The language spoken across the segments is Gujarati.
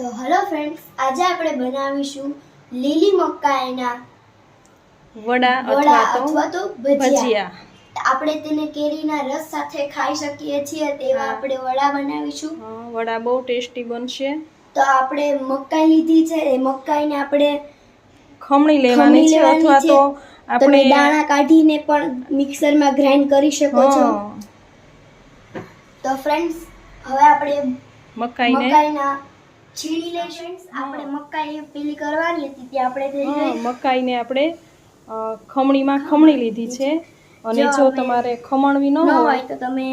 તો હલો ફ્રેન્ડ્સ આજે આપણે બનાવીશું લીલી મકાઈના વડા અથવા તો ભજીયા. આપણે તેને કેરીના રસ સાથે ખાઈ શકીએ છીએ તેવા આપણે વડા બનાવીશું. વડા બહુ ટેસ્ટી બનશે. તો આપણે મકાઈ લીધી છે એ મકાઈને આપણે ખમણી લેવાની છે અથવા તો આપણે દાણા કાઢીને પણ મિક્સરમાં ગ્રાઇન્ડ કરી શકો છો. તો ફ્રેન્ડ્સ હવે આપણે મકાઈને મકાઈના છીણી લઈશું આપણે મકાઈ પેલી કરવાની હતી તે આપણે થઈ ગઈ. મકાઈને આપણે ખમણીમાં ખમણી લીધી છે. અને જો તમારે ખમણવી ન હોય તો તમે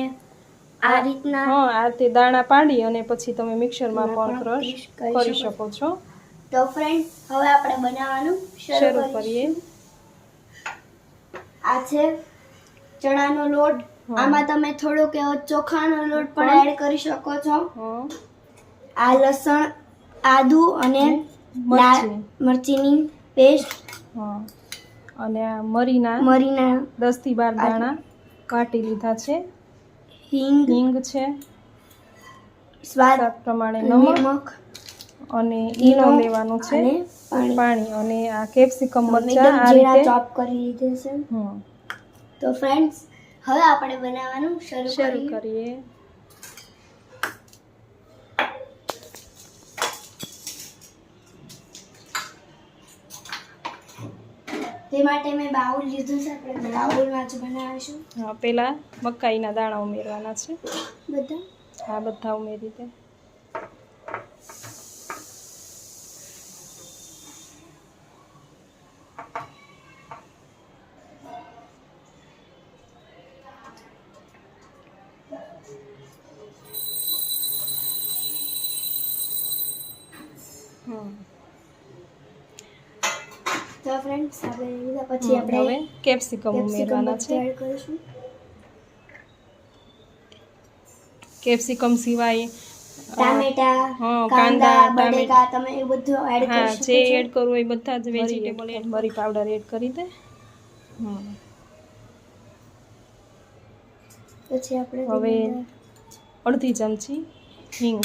આ રીતના હા આ રીતે દાણા પાડી અને પછી તમે મિક્સરમાં માં પણ ક્રશ કરી શકો છો. તો ફ્રેન્ડ હવે આપણે બનાવવાનું શરૂ કરીએ. આ છે ચણાનો લોટ. આમાં તમે થોડોક એવો ચોખાનો લોટ પણ પણ. એડ કરી શકો છો. હા, આ લસણ આદુ અને મરચીની પેસ્ટ. અને મરીના. મરીના. દસથી બાર દાણા કાઢી લીધા છે. હિંગ. હિંગ છે. સ્વાદ પ્રમાણે નમક. અને ઈનો લેવાનું છે. પાણી. અને આ કેપ્સિકમ મરચા આ રીતે ચોપ કરી લીધે છે. તો ફ્રેન્ડ્સ હવે આપણે બનાવવાનું શરૂ કરીએ. તે માટે મેં બાઉલ લીધું છે. આપણે બાઉલમાં જ બનાવીશું. હા પેલા મકાઈના દાણા ઉમેરવાના છે. બધા? હા બધા ઉમેરી દે. હમ. તો ફ્રેન્ડ્સ આપણે લીધા. પછી આપણે હવે કેપ્સિકમ ઉમેરવાના છે. કેપ્સિકમ સિવાય અ, ટામેટા હા, કાંદા બટેકા તમે એ બધું એડ હા કરી જે શકો છો. એડ કરવું એ બધા જ વેજીટેબલ એડ મરી પાવડર એડ કરી દે. હમ. પછી આપણે હવે અડધી ચમચી હિંગ.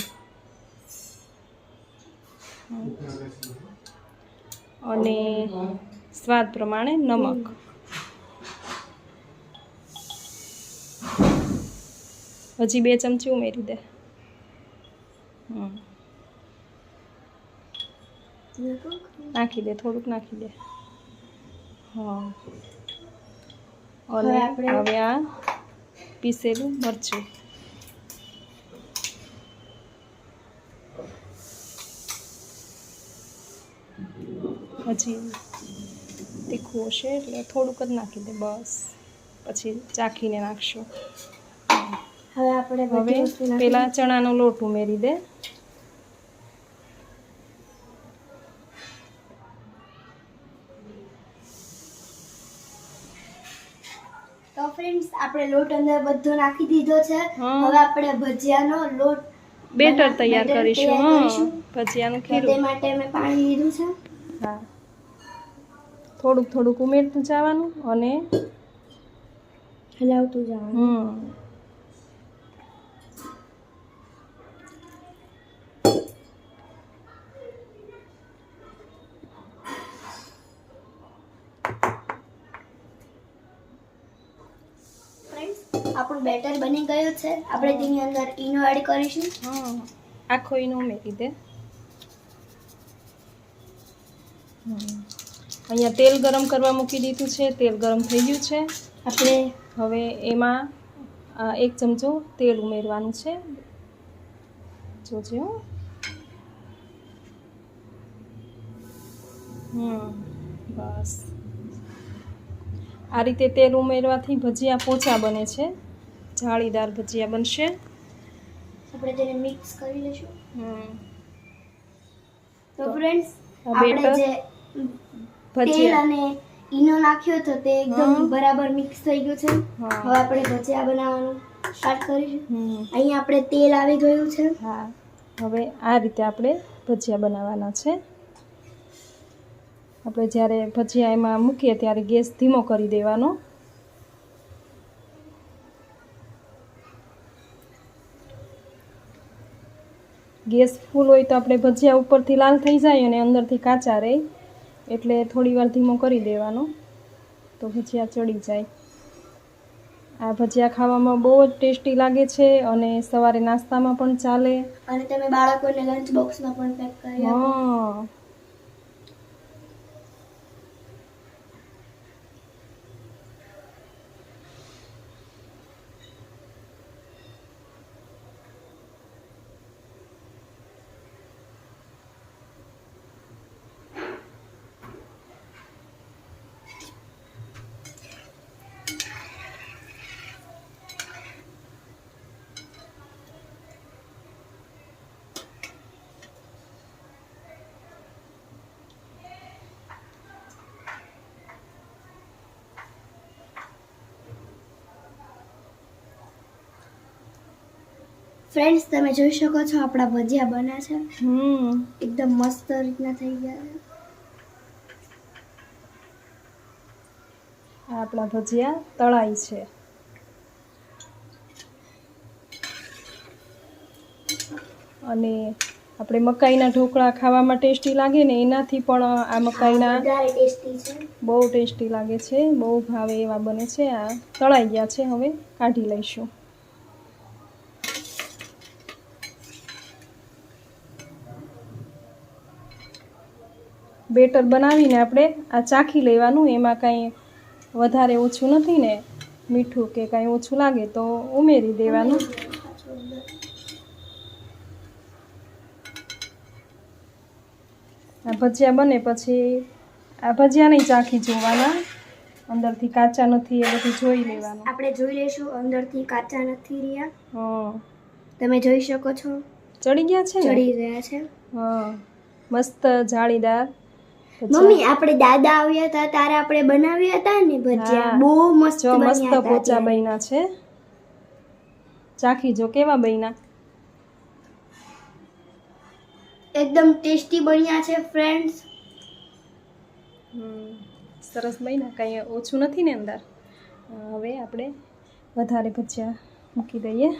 અને સ્વાદ પ્રમાણે નમક. હજી બે ચમચી ઉમેરી દે. નાખી દે થોડુંક નાખી દે. હા. અને હવે આપણે- હવે આ પીસેલું મરચું. હજી તીખું હશે એટલે થોડુંક જ નાખી દે બસ. પછી ચાખીને નાખશું. હવે આપણે હવે પેલા ચણાનો લોટ ઉમેરી દે. તો ફ્રેન્ડ્સ આપણે લોટ અંદર બધો નાખી દીધો છે. હવે આપણે ભજીયાનો લોટ બેટર તૈયાર કરીશું. ભજીયાનું ખીરું તે માટે મેં પાણી લીધું છે. હા. થોડુંક થોડુંક ઉમેરતું જવાનું અને હલાવતું જવાનું. હમ. ફ્રેન્ડ્સ આપણું બેટર બની ગયું છે. આપણે તેની અંદર ઈનો એડ કરીશું. હા આખો ઈનો ઉમેરી દે. હમ. અહીંયા તેલ ગરમ કરવા મૂકી દીધું છે તેલ ગરમ થઈ ગયું છે. આપણે હવે એમાં એક ચમચો તેલ ઉમેરવાનું છે. જોજે હમ બસ. આ રીતે તેલ ઉમેરવાથી ભજીયા પોચા બને છે. જાળીદાર ભજીયા બનશે. આપણે તેને મિક્સ કરી લઈશું હમ. તો ફ્રેન્ડ્સ આપણે જે તેલ અને ઈનો નાખ્યો તો તે એકદમ બરાબર મિક્સ થઈ ગયું છે. હવે આપણે ભજીયા બનાવવાનું સ્ટાર્ટ કરીશું. અહીં આપણે તેલ આવી ગયું છે. હા. હવે આ રીતે આપણે ભજીયા બનાવવાના છે. આપણે જ્યારે ભજીયા એમાં મૂકીએ ત્યારે ગેસ ધીમો કરી દેવાનો. ગેસ ફૂલ હોય તો આપણે ભજીયા ઉપરથી લાલ થઈ જાય અને અંદરથી કાચા રહે. એટલે થોડી વાર ધીમો કરી દેવાનો. તો ભજીયા ચડી જાય. આ ભજીયા ખાવામાં બહુ જ ટેસ્ટી લાગે છે અને સવારે નાસ્તામાં પણ ચાલે. અને તમે બાળકોને લંચ બોક્સમાં પણ પેક કરી હા. ફ્રેન્ડ્સ તમે જોઈ શકો છો આપણા ભજીયા બન્યા છે. હમ. એકદમ મસ્ત રીતના થઈ ગયા છે. આપણા ભજીયા તળાઈ છે. અને આપણે મકાઈના ઢોકળા ખાવામાં ટેસ્ટી લાગે ને એનાથી પણ આ મકાઈના બહુ ટેસ્ટી લાગે છે. બહુ ભાવે એવા બને છે. આ તળાઈ ગયા છે. હવે કાઢી લઈશું. બેટર બનાવીને આપણે આ ચાખી લેવાનું. એમાં કાંઈ વધારે ઓછું નથી ને મીઠું કે કાંઈ ઓછું લાગે તો ઉમેરી દેવાનું. આ ભજીયા બને પછી આ ભજીયા નહીં ચાખી જોવાના. અંદરથી કાચા નથી એ બધું જોઈ લેવાનું. આપણે જોઈ લઈશું અંદરથી કાચા નથી રહ્યા. હા. તમે જોઈ શકો છો. ચડી ગયા છે ચડી રહ્યા છે. હા. મસ્ત જાળીદાર. મમ્મી આપણે દાદા આવ્યા હતા ત્યારે આપણે બનાવ્યા હતા ને ભજીયા? બહુ મસ્ત જો મસ્ત પોચા બન્યા છે. ચાખી જો કેવા બન્યા? એકદમ ટેસ્ટી બન્યા છે ફ્રેન્ડ્સ સરસ બન્યા. કંઈ ઓછું નથી ને અંદર? હવે આપણે વધારે ભજીયા મૂકી દઈએ.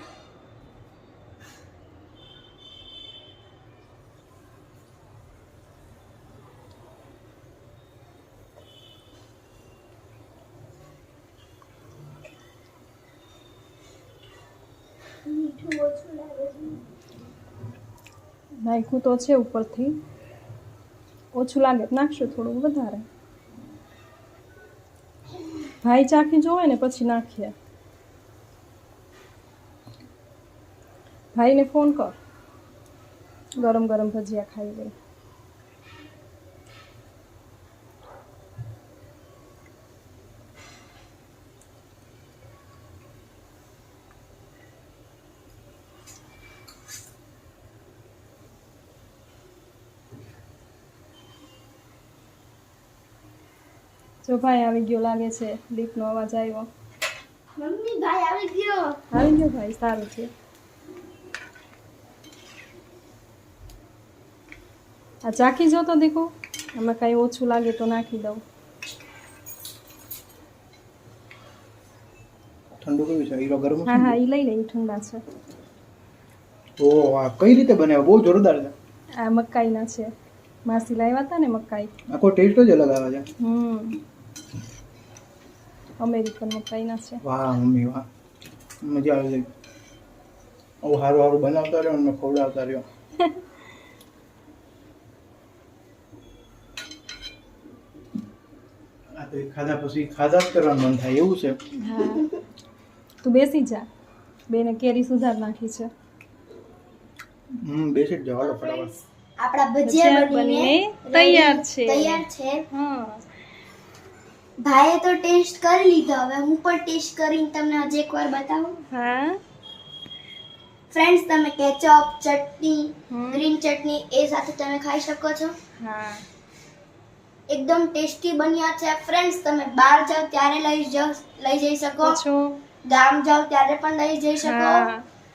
નાખ્યું તો છે ઉપરથી. ઓછું લાગે, નાખશું થોડું વધારે. ભાઈ ચાખી જોવે ને પછી નાખીએ. ભાઈને ફોન કર. ગરમ ગરમ ભજીયા ખાઈ લે. જો ભાઈ આવી ગયો લાગે છે દીપનો અવાજ આવ્યો. મમ્મી ભાઈ આવી ગયો. આવી ગયો ભાઈ સારું છે. આ ચાખી જો તો દીકુ આમાં કાંઈ ઓછું લાગે તો નાખી દઉં. ઠંડુ કેવું છે? હીરો ગરમ હા હા એ લઈ લઈ ઠંડા છે. ઓ આ કઈ રીતે બનાવ્યો બહુ જોરદાર છે. આ મકાઈના છે. માસી લાવ્યા હતા ને મકાઈ. આખો ટેસ્ટ જ અલગ આવે છે. હમ. અમેરિકન મકાઈના છે. વાહ મમ્મી વાહ. મજા આવે છે. ઓ હારું સારું બનાવતા રહ્યો અને ખવડાવતા રહ્યો. આ તો ખાધા પછી ખાધા જ કરવાનું મન થાય એવું છે. તું બેસી જા. બેને કેરી સુધાર નાખી છે. હમ બેસી જ જાવ ફટાફટ. આપણા ભજીયા બનીને તૈયાર છે. તૈયાર છે. હા. ભાઈએ તો ટેસ્ટ કરી લીધો. હવે હું પણ ટેસ્ટ કરીને તમને હજી એકવાર બતાવું. હા. ફ્રેન્ડ્સ તમે કેચઅપ ચટણી. ગ્રીન ચટણી એ સાથે તમે ખાઈ શકો છો. હા. એકદમ ટેસ્ટી બન્યા છે. ફ્રેન્ડ્સ તમે બહાર જાવ ત્યારે લઈ જાઓ લઈ જઈ શકો. છો ગામ જાઓ ત્યારે પણ લઈ જઈ શકો.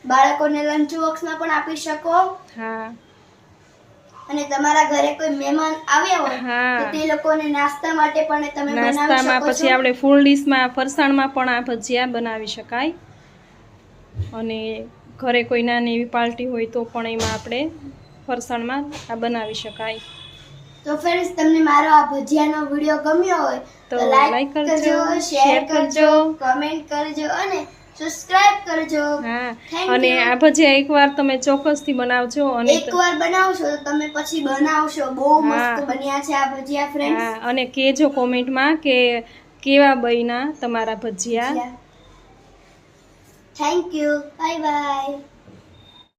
બાળકોને લંચ બોક્સમાં પણ આપી શકો. હા. અને તમારા ઘરે કોઈ મહેમાન આવ્યા હોય તો તે લોકોને નાસ્તા માટે પણ તમે બનાવી નાસ્તામાં પછી આપણે ફૂલ ડીશમાં ફરસાણમાં પણ આ ભજીયા બનાવી શકાય. અને ઘરે કોઈ નાની એવી પાર્ટી હોય તો પણ એમાં આપણે ફરસાણમાં આ બનાવી શકાય. તો ફ્રેન્ડ્સ તમને મારો આ ભજીયાનો વીડિયો ગમ્યો હોય તો લાઈક કરજો, શેર કરજો. કમેન્ટ કરજો અને સબસ્ક્રાઇબ કરજો. હા. અને આ ભજીયા એકવાર તમે ચોક્કસથી બનાવજો અને એકવાર બનાવશો તો તમે પછી બનાવશો. બહુ મસ્ત બન્યા છે આ ભજીયા ફ્રેન્ડ્સ હા અને કેજો કોમેન્ટમાં કે કેવા બન્યા તમારા bhajiya. Thank you bye bye